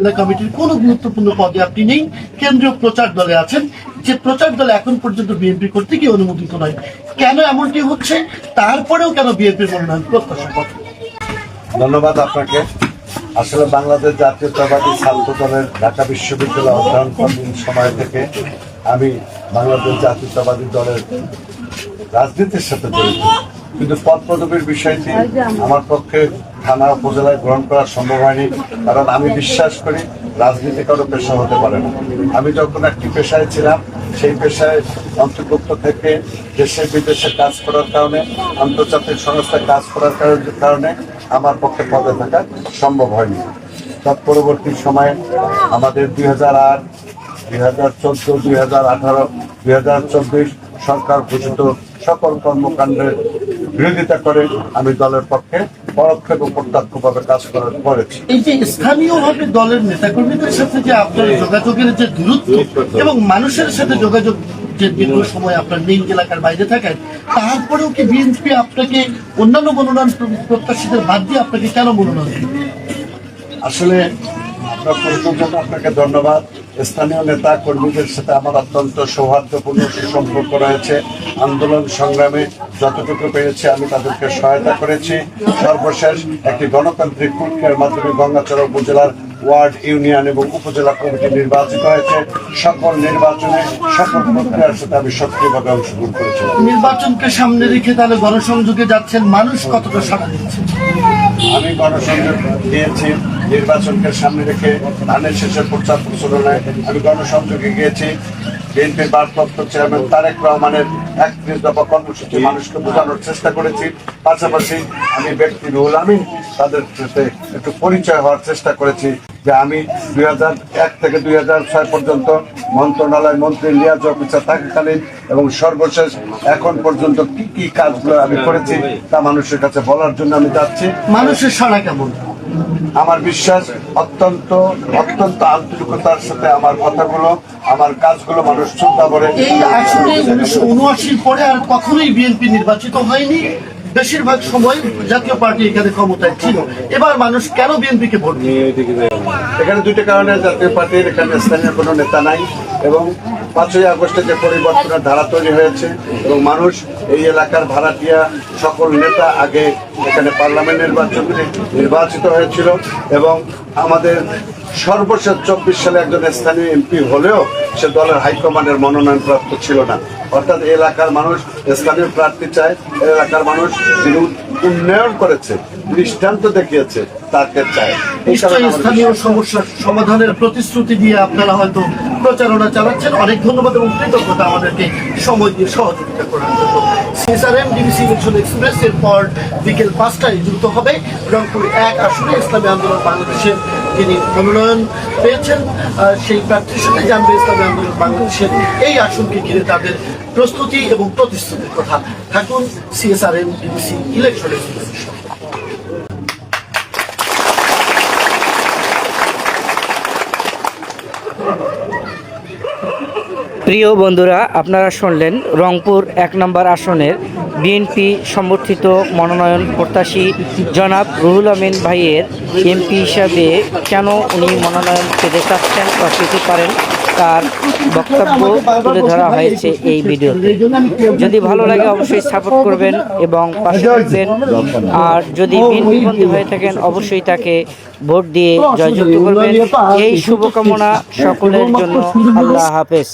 কমিটির গুরুত্বপূর্ণ পদে আপনি নেই। কেন্দ্রীয় প্রচার দলে আছেন। যে প্রচার দলে এখন পর্যন্ত বিএনপি করতে গিয়ে অনুমোদিত নয়। কেন এমনটি হচ্ছে? তারপরেও কেন বিএনপির মনোনয়ন প্রত্যাশা ধন্যবাদ আপনাকে। আসলে বাংলাদেশ জাতীয়তাবাদী ছাত্র দলের ঢাকা বিশ্ববিদ্যালয় অধ্যয়নকালীন সময় থেকে আমি বাংলাদেশ জাতীয়তাবাদী দলের রাজনীতির সাথে জড়িত। কিন্তু পদ পদবীর বিষয়টি আমার পক্ষে থানা উপজেলায় গ্রহণ করা সম্ভব হয়নি, কারণ আমি বিশ্বাস করি রাজনীতি কারও পেশা হতে পারে না। আমি যখন একটি পেশায় ছিলাম, সেই পেশায় অন্তর্ভুক্ত থেকে দেশে বিদেশে কাজ করার কারণে, আন্তর্জাতিক সংস্থায় কাজ করার কারণে- আমার পক্ষে পদে থাকা সম্ভব হয়নি। তৎপরবর্তী সময়ে আমাদের দুই হাজার আট, দুই হাজার চোদ্দ, দুই হাজার আঠারো, দুই হাজার চব্বিশ সরকার ঘোষিত সকল কর্মকাণ্ডের বিরোধিতা করে আমি দলের পক্ষে পরোক্ষ এবং প্রত্যক্ষভাবে কাজ করার করেছি। এই যে স্থানীয়ভাবে দলের নেতাকর্মীদের সাথে যে আপনার যোগাযোগের যে দূরত্ব এবং মানুষের সাথে যোগাযোগ যে দীর্ঘ সময় আপনার নেই এলাকার বাইরে থাকায় তারপরেও কি বিএনপি আপনাকে অন্যান্য মনোনয়ন প্র- প্রত্যাশীদের বাদ দিয়ে আপনাকে কেন মনোনয়ন আসলে আপনার প্রশ্নের জন্য আপনাকে ধন্যবাদ। স্থানীয় নেতা কর্মীদের সাথে আমার অত্যন্ত সৌহার্দ্যপূর্ণ সুসম্পর্ক রয়েছে। আন্দোলন সংগ্রামে যতটুকু পেরেছি আমি তাদেরকে সহায়তা করেছি। সর্বশেষ একটি গণতান্ত্রিক প্রক্রিয়ার মাধ্যমে গঙ্গাচড়া উপজেলার ওয়ার্ড ইউনিয়ন এবং উপজেলা কমিটি নির্বাচিত হয়েছে। সকল নির্বাচনে সকল প্রক্রিয়ার সাথে আমি সক্রিয়ভাবে অংশগ্রহণ করেছিলাম। নির্বাচনকে সামনে রেখে তাহলে গণসংযোগে যাচ্ছেন মানুষ কতটা সাড়া দিচ্ছে? আমি গণসংযোগ দিয়েছি। নির্বাচনকে সামনে রেখে ধানের শেষে প্রচার প্রচারণায় আমি গণসংযোগে গিয়েছি। বিএনপির ভারপ্রাপ্ত চেয়ারম্যান তারেক রহমানের একত্রিশ দফা কর্মসূচি মানুষকে বোঝানোর চেষ্টা করেছি। পাশাপাশি আমি ব্যক্তি রুহুল আমিন, তাদের সাথে একটু পরিচয় হওয়ার চেষ্টা করেছি যে আমি দুই এক থেকে দুই ছয় পর্যন্ত মন্ত্রণালয় মন্ত্রী, লিয়াজ অফিসার থাকাকালীন এবং সর্বশেষ এখন পর্যন্ত কি কি কাজগুলো আমি করেছি তা মানুষের কাছে বলার জন্য আমি যাচ্ছি। মানুষের সাড়া কেমন? আমার বিশ্বাস অত্যন্ত অত্যন্ত আন্তরিকতার সাথে আমার কথাগুলো, আমার কাজগুলো মানুষ চিন্তা করে। এই আসনে উনিশশো উনআশির পরে আর কখনোই বিএনপি নির্বাচিত হয়নি। বেশিরভাগ সময় জাতীয় পার্টি এখানে ক্ষমতায় ছিল। এবার মানুষ কেন বিএনপিকে ভোট এখানে দুইটা কারণে জাতীয় পার্টির এখানে স্থানীয় কোনো নেতা নাই এবং পাঁচই আগস্টে যে পরিবর্তনের ধারা তৈরি হয়েছে এবং মানুষ এই এলাকার ভাড়াটিয়া সকল নেতা আগে এখানে পার্লামেন্ট নির্বাচনে নির্বাচিত হয়েছিল এবং আমাদের সর্বশেষ চব্বিশ সালে একজন স্থানীয় এমপি হলেও সে দলের হাইকমান্ডের মনোনয়ন প্রাপ্ত ছিল না। অর্থাৎ এলাকার মানুষ স্থানীয় প্রার্থী চায় এলাকার মানুষ যিনি উন্নয়ন করেছে দৃষ্টান্ত দেখিয়েছে তাকে চায়। স্থানীয় সমাধানের প্রতিশ্রুতি দিয়ে আপনারা হয়তো প্রচারণা চালাচ্ছেন। অনেক ধন্যবাদ এবং কৃতজ্ঞতা আমাদেরকে সময় দিয়ে সহযোগিতা করার জন্য। সিএসআরএম ডিবিসি ইলেকশন এক্সপ্রেস এরপর বিকেল পাঁচটায় যুক্ত হবে। রংপুর এক আসনে ইসলামী আন্দোলন বাংলাদেশের যিনি মনোনয়ন পেয়েছেন সেই প্রার্থীর সাথে জানবে ইসলামী আন্দোলন বাংলাদেশের এই আসনকে ঘিরে তাদের প্রস্তুতি এবং প্রতিশ্রুতির কথা। থাকুন সিএসআরএম ডিবিসি ইলেকশন প্রিয় বন্ধুরা, আপনারা শুনলেন রংপুর এক নম্বর আসনের বিএনপি সমর্থিত মনোনয়ন প্রত্যাশী জনাব রুহুল আমিন ভাইয়ের এমপি হিসাবে কেন উনি মনোনয়ন পেতে চাচ্ছেন বা পেতে পারেন তার বক্তব্য তুলে ধরা হয়েছে এই ভিডিওতে। যদি ভালো লাগে অবশ্যই সাপোর্ট করবেন এবং পাশে থাকবেন। আর যদি বিএনপি বন্দী হয়ে থাকেন, অবশ্যই তাকে ভোট দিয়ে জয়যুক্ত করবেন। এই শুভকামনা সকলের জন্য। আল্লাহ হাফেজ।